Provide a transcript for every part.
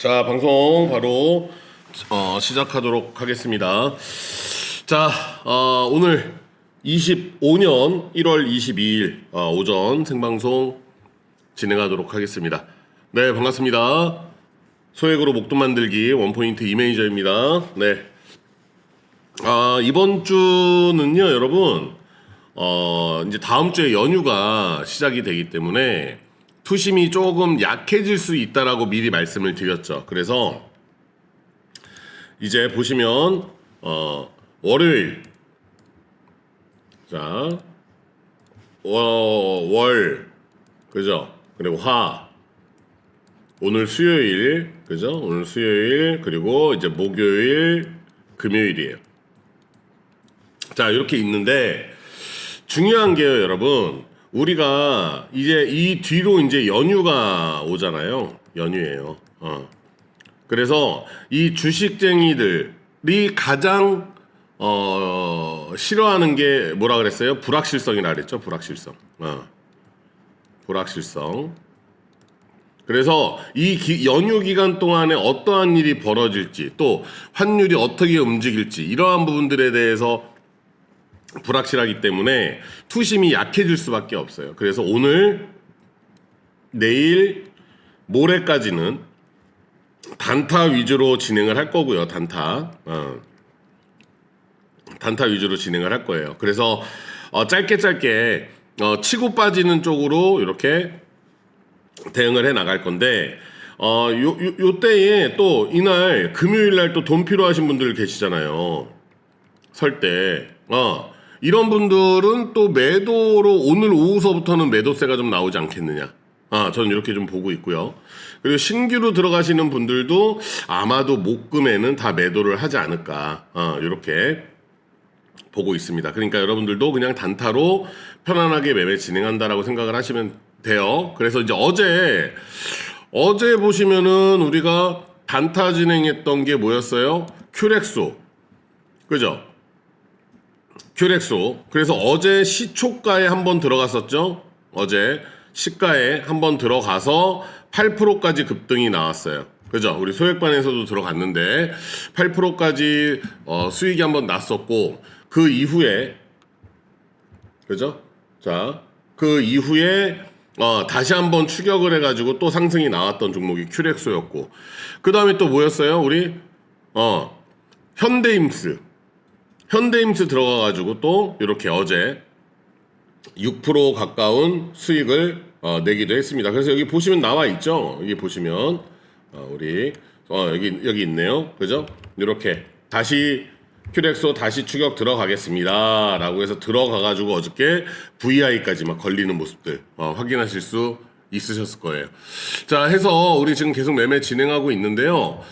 자, 방송 바로 어, 시작하도록 하겠습니다. 자, 어, 오늘 25년 1월 22일 어, 오전 생방송 진행하도록 하겠습니다. 네, 반갑습니다. 소액으로 목돈 만들기 원포인트 이매니저입니다. 네. 아, 이번 주는요, 여러분, 어, 이제 다음 주에 연휴가 시작이 되기 때문에 투심이 조금 약해질 수 있다라고 미리 말씀을 드렸죠. 그래서 이제 보시면 어, 월요일 자, 워, 월 그죠? 그리고 화 오늘 수요일 그죠? 오늘 수요일 그리고 이제 목요일 금요일이에요. 자, 이렇게 있는데 중요한 게요, 여러분. 우리가 이제 이 뒤로 이제 연휴가 오잖아요. 연휴예요. 어. 그래서 이 주식쟁이들이 가장 어, 싫어하는 게 뭐라 그랬어요? 불확실성이라 그랬죠. 불확실성. 어. 불확실성. 그래서 이 기- 연휴 기간 동안에 어떠한 일이 벌어질지 또 환율이 어떻게 움직일지 이러한 부분들에 대해서 불확실하기 때문에 투심이 약해질 수밖에 없어요. 그래서 오늘, 내일, 모레까지는 단타 위주로 진행을 할 거고요. 단타. 어. 단타 위주로 진행을 할 거예요. 그래서 어, 짧게 짧게 어, 치고 빠지는 쪽으로 이렇게 대응을 해 나갈 건데 어, 요, 요, 요 때에 또 이날 금요일 날 또 돈 필요하신 분들 계시잖아요. 설 때. 어. 이런 분들은 또 매도로 오늘 오후서부터는 매도세가 좀 나오지 않겠느냐. 아, 저는 이렇게 좀 보고 있고요. 그리고 신규로 들어가시는 분들도 아마도 목금에는 다 매도를 하지 않을까. 아, 이렇게 보고 있습니다. 그러니까 여러분들도 그냥 단타로 편안하게 매매 진행한다라고 생각을 하시면 돼요. 그래서 이제 어제 어제 보시면은 우리가 단타 진행했던 게 뭐였어요? 큐렉소. 그죠? 큐렉소. 그래서 어제 시초가에 한번 들어갔었죠? 어제 시가에 한번 들어가서 8%까지 급등이 나왔어요. 그죠? 우리 소액반에서도 들어갔는데 8%까지 어, 수익이 한번 났었고 그 이후에 그죠? 자, 그 이후에 어, 다시 한번 추격을 해가지고 또 상승이 나왔던 종목이 큐렉소였고 그 다음에 또 뭐였어요? 우리 어 현대임스 현대임스 들어가가지고 또 이렇게 어제 6% 가까운 수익을 어, 내기도 했습니다. 그래서 여기 보시면 나와 있죠. 여기 보시면 어, 우리 어, 여기 여기 있네요. 그죠? 이렇게 다시 큐렉소 다시 추격 들어가겠습니다 라고 해서 들어가가지고 어저께 VI까지 막 걸리는 모습들 어, 확인하실 수 있으셨을 거예요. 자 해서 우리 지금 계속 매매 진행하고 있는데요.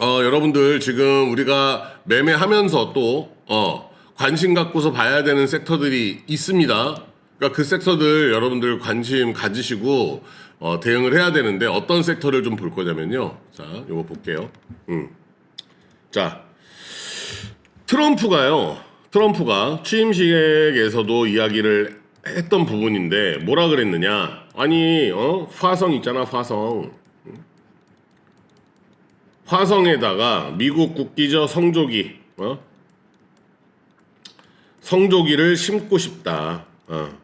어, 여러분들 지금 우리가 매매하면서 또 어, 관심 갖고서 봐야 되는 섹터들이 있습니다. 그러니까 그 섹터들 여러분들 관심 가지시고 어, 대응을 해야 되는데 어떤 섹터를 좀 볼 거냐면요. 자, 요거 볼게요. 음. 자, 트럼프가요. 트럼프가 취임식에서도 이야기를 했던 부분인데 뭐라 그랬느냐? 아니, 어? 화성 있잖아, 화성. 화성에다가 미국 국기죠 성조기 어? 성조기를 심고 싶다. 어.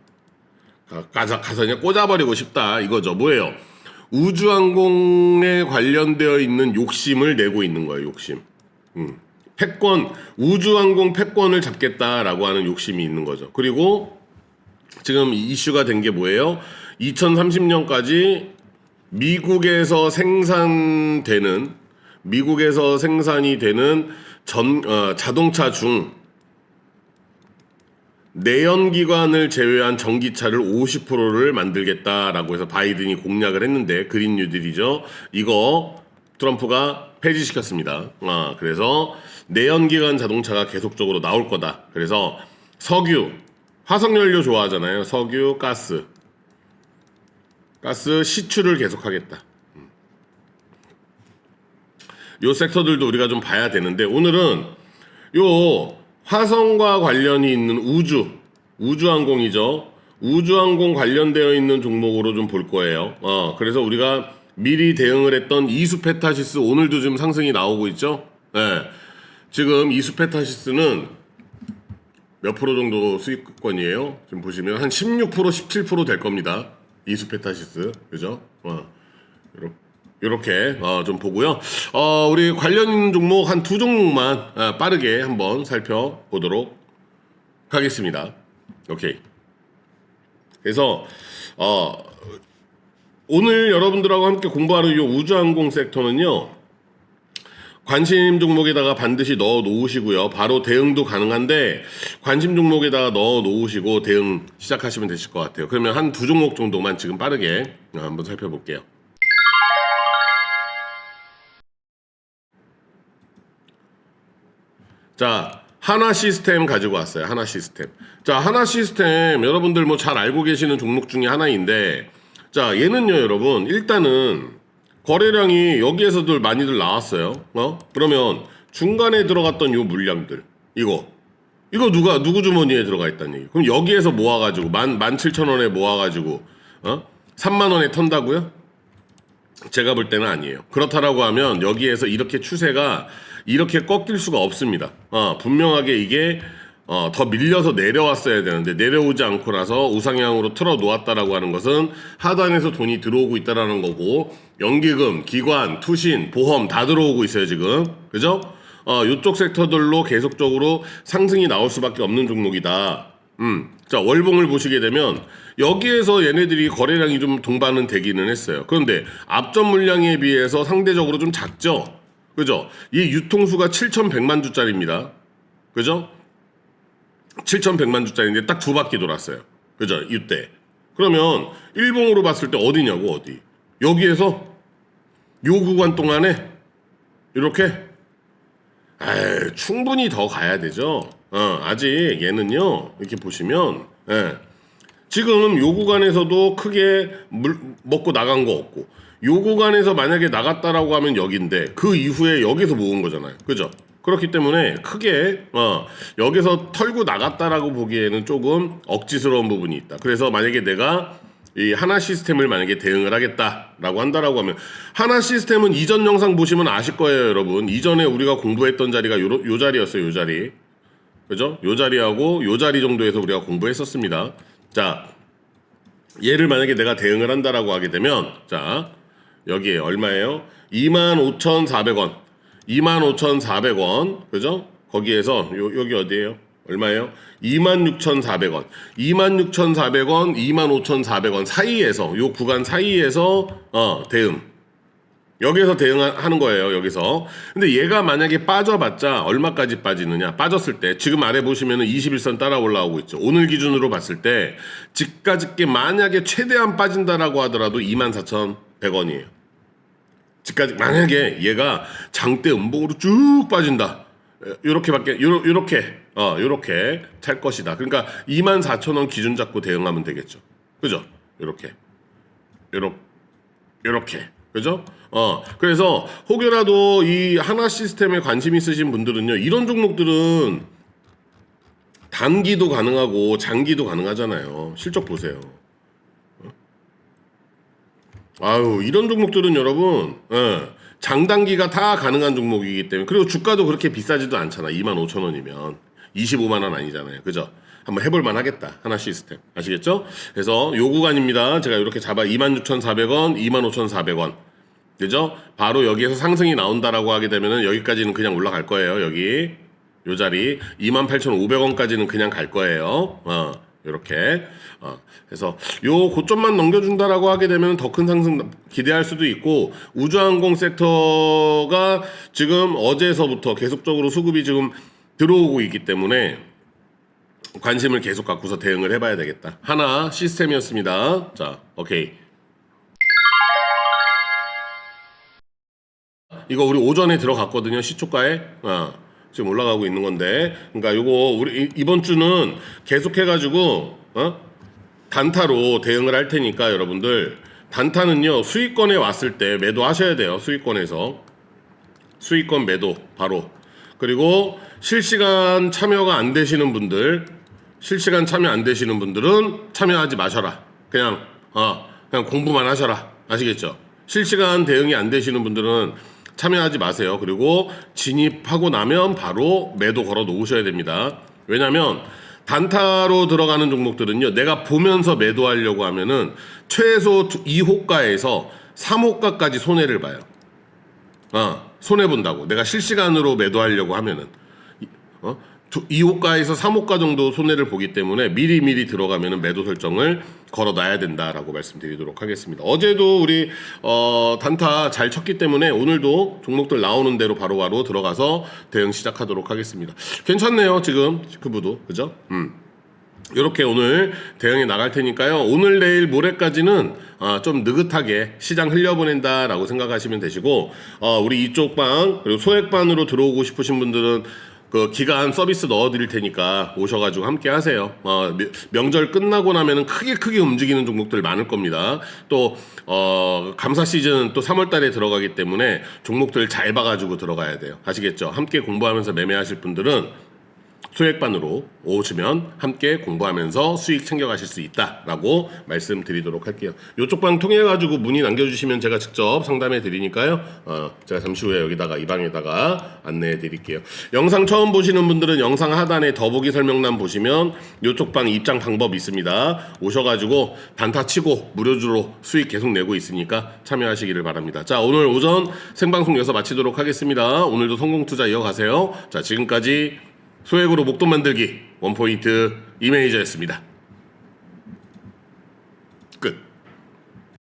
가- 가서 가서 그냥 꽂아버리고 싶다 이거죠. 뭐예요? 우주항공에 관련되어 있는 욕심을 내고 있는 거예요. 욕심. 음. 패권 우주항공 패권을 잡겠다라고 하는 욕심이 있는 거죠. 그리고 지금 이슈가 된 게 뭐예요? 2030년까지 미국에서 생산되는 미국에서 생산이 되는 전 어, 자동차 중 내연기관을 제외한 전기차를 50%를 만들겠다라고 해서 바이든이 공약을 했는데 그린 뉴딜이죠. 이거 트럼프가 폐지시켰습니다. 아, 그래서 내연기관 자동차가 계속적으로 나올 거다. 그래서 석유, 화석연료 좋아하잖아요. 석유, 가스, 가스 시추를 계속하겠다. 요 섹터들도 우리가 좀 봐야 되는데 오늘은 요 화성과 관련이 있는 우주 우주항공이죠. 우주항공 관련되어 있는 종목으로 좀 볼 거예요. 어, 그래서 우리가 미리 대응을 했던 이수페타시스 오늘도 지금 상승이 나오고 있죠. 네. 지금 이수페타시스는 몇 프로 정도 수익권이에요? 지금 보시면 한 16% 17%될 겁니다. 이수페타시스 그죠? 어. 이렇게 어, 좀 보고요. 어, 우리 관련 종목 한 두 종목만 아, 빠르게 한번 살펴보도록 하겠습니다. 오케이. 그래서 어, 오늘 여러분들하고 함께 공부하는 이 우주항공 섹터는요. 관심 종목에다가 반드시 넣어 놓으시고요. 바로 대응도 가능한데 관심 종목에다가 넣어 놓으시고 대응 시작하시면 되실 것 같아요. 그러면 한 두 종목 정도만 지금 빠르게 어, 한번 살펴볼게요. 자, 하나 시스템 가지고 왔어요. 하나 시스템. 자, 하나 시스템 여러분들 뭐 잘 알고 계시는 종목 중에 하나인데 자, 얘는요, 여러분. 일단은 거래량이 여기에서들 많이들 나왔어요. 어? 그러면 중간에 들어갔던 요 물량들 이거 이거 누가 누구 주머니에 들어가 있다는 얘기. 그럼 여기에서 모아가지고 만 만 칠천 원에 모아가지고 어? 3만 원에 턴다고요? 제가 볼 때는 아니에요. 그렇다라고 하면 여기에서 이렇게 추세가 이렇게 꺾일 수가 없습니다. 어, 분명하게 이게 어, 더 밀려서 내려왔어야 되는데 내려오지 않고 나서 우상향으로 틀어 놓았다라고 하는 것은 하단에서 돈이 들어오고 있다라는 거고 연기금, 기관, 투신, 보험 다 들어오고 있어요 지금. 그죠? 어, 이쪽 섹터들로 계속적으로 상승이 나올 수밖에 없는 종목이다. 음. 자, 월봉을 보시게 되면 여기에서 얘네들이 거래량이 좀 동반은 되기는 했어요. 그런데 앞전 물량에 비해서 상대적으로 좀 작죠? 그죠? 이 유통수가 7,100만 주짜리입니다. 그죠? 7,100만 주짜리인데 딱 두 바퀴 돌았어요. 그죠? 이때. 그러면 일봉으로 봤을 때 어디냐고, 어디? 여기에서 요 구간 동안에 이렇게 에이, 충분히 더 가야 되죠. 어, 아직 얘는요, 이렇게 보시면, 예. 지금 요 구간에서도 크게 물, 먹고 나간 거 없고, 요 구간에서 만약에 나갔다라고 하면 여기인데, 그 이후에 여기서 모은 거잖아요. 그죠? 그렇기 때문에 크게, 어, 여기서 털고 나갔다라고 보기에는 조금 억지스러운 부분이 있다. 그래서 만약에 내가 이 하나 시스템을 만약에 대응을 하겠다라고 한다라고 하면 하나 시스템은 이전 영상 보시면 아실 거예요, 여러분. 이전에 우리가 공부했던 자리가 요, 요 자리였어요, 요 자리. 그죠? 요 자리하고 요 자리 정도에서 우리가 공부했었습니다. 자, 얘를 만약에 내가 대응을 한다라고 하게 되면 자, 여기에 얼마예요? 25,400원. 25,400원. 그죠? 거기에서 요 여기 어디예요? 얼마예요? 26,400원. 26,400원, 25,400원 사이에서 요 구간 사이에서 어, 대응. 여기서 대응하는 거예요, 여기서. 근데 얘가 만약에 빠져봤자 얼마까지 빠지느냐? 빠졌을 때, 지금 아래 보시면은 21선 따라 올라오고 있죠. 오늘 기준으로 봤을 때, 집가 집게 만약에 최대한 빠진다라고 하더라도 24,100원이에요. 집까지, 만약에 얘가 장대 음봉으로 쭉 빠진다. 요렇게밖에, 요, 요렇게, 어, 요렇게 찰 것이다. 그러니까 24,000원 기준 잡고 대응하면 되겠죠. 그죠? 요렇게. 요렇게. 요렇게. 그죠? 어, 그래서 혹여라도 이 하나 시스템에 관심 있으신 분들은요, 이런 종목들은 단기도 가능하고 장기도 가능하잖아요. 실적 보세요. 어? 아유, 이런 종목들은 여러분, 예, 장단기가 다 가능한 종목이기 때문에, 그리고 주가도 그렇게 비싸지도 않잖아. 25,000원이면. 25만 원 아니잖아요. 그죠? 한번 해볼 만 하겠다. 하나 시스템. 아시겠죠? 그래서 요 구간입니다. 제가 이렇게 잡아 26,400원, 25,400원. 그죠? 바로 여기에서 상승이 나온다라고 하게 되면은 여기까지는 그냥 올라갈 거예요. 여기. 요 자리. 28,500원까지는 그냥 갈 거예요. 어. 요렇게. 어. 그래서 요 고점만 넘겨준다라고 하게 되면 더 큰 상승 기대할 수도 있고 우주항공 섹터가 지금 어제서부터 계속적으로 수급이 지금 들어오고 있기 때문에 관심을 계속 갖고서 대응을 해봐야 되겠다. 하나 시스템이었습니다. 자, 오케이. 이거 우리 오전에 들어갔거든요. 시초가에. 어, 지금 올라가고 있는 건데. 그러니까 요거 우리 이- 이번 주는 계속해 가지고 어? 단타로 대응을 할 테니까 여러분들 단타는요. 수익권에 왔을 때 매도하셔야 돼요. 수익권에서. 수익권 매도 바로. 그리고 실시간 참여가 안 되시는 분들, 실시간 참여 안 되시는 분들은 참여하지 마셔라. 그냥 어, 그냥 공부만 하셔라. 아시겠죠? 실시간 대응이 안 되시는 분들은 참여하지 마세요. 그리고 진입하고 나면 바로 매도 걸어 놓으셔야 됩니다. 왜냐면 단타로 들어가는 종목들은요, 내가 보면서 매도하려고 하면은 최소 2호가에서 3호가까지 손해를 봐요. 어, 손해 본다고. 내가 실시간으로 매도하려고 하면은 이- 어? 2호가에서 3호가 정도 손해를 보기 때문에 미리 미리 들어가면은 매도 설정을 걸어 놔야 된다라고 말씀드리도록 하겠습니다. 어제도 우리 어, 단타 잘 쳤기 때문에 오늘도 종목들 나오는 대로 바로바로 들어가서 대응 시작하도록 하겠습니다. 괜찮네요 지금 그부도 그죠? 음. 이렇게 오늘 대응해 나갈 테니까요. 오늘 내일 모레까지는 아, 좀 느긋하게 시장 흘려보낸다라고 생각하시면 되시고 어, 우리 이쪽 방 그리고 소액반으로 들어오고 싶으신 분들은 그 기간 서비스 넣어드릴 테니까 오셔가지고 함께 하세요. 어, 미- 명절 끝나고 나면은 크게 크게 움직이는 종목들 많을 겁니다. 또 어, 감사 시즌 또 3월달에 들어가기 때문에 종목들 잘 봐가지고 들어가야 돼요. 아시겠죠? 함께 공부하면서 매매하실 분들은 소액반으로 오시면 함께 공부하면서 수익 챙겨가실 수 있다라고 말씀드리도록 할게요. 이쪽 방 통해 가지고 문의 남겨주시면 제가 직접 상담해 드리니까요. 어, 제가 잠시 후에 여기다가 이 방에다가 안내해 드릴게요. 영상 처음 보시는 분들은 영상 하단에 더보기 설명란 보시면 이쪽 방 입장 방법 있습니다. 오셔가지고 단타 치고 무료주로 수익 계속 내고 있으니까 참여하시기를 바랍니다. 자 오늘 오전 생방송 여기서 마치도록 하겠습니다. 오늘도 성공 투자 이어가세요. 자 지금까지 소액으로 목돈 만들기 원포인트 이매니저였습니다.